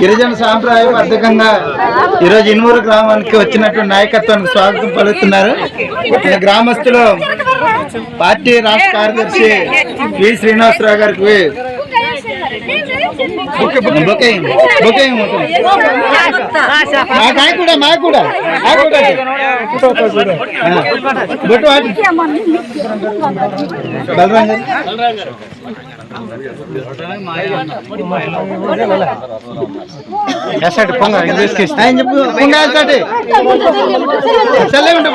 గిరిజన సాంప్రదాయబద్ధకంగా ఈరోజు ఇనుమూరు గ్రామానికి వచ్చినట్టు నాయకత్వానికి స్వాగతం పలుకుతున్నారు. ఈ గ్రామస్తులు పార్టీ రాష్ట్ర కార్యదర్శి వి శ్రీనివాసరావు గారికి బొకే బొకే మాకు కూడా మాకు కూడా. మాకు కూడా ఆ, బొట్టు వాటి బలరాం గారు ఆయన చెప్పు పొంగ వేస్తాడు. చల్లే ఉంటాం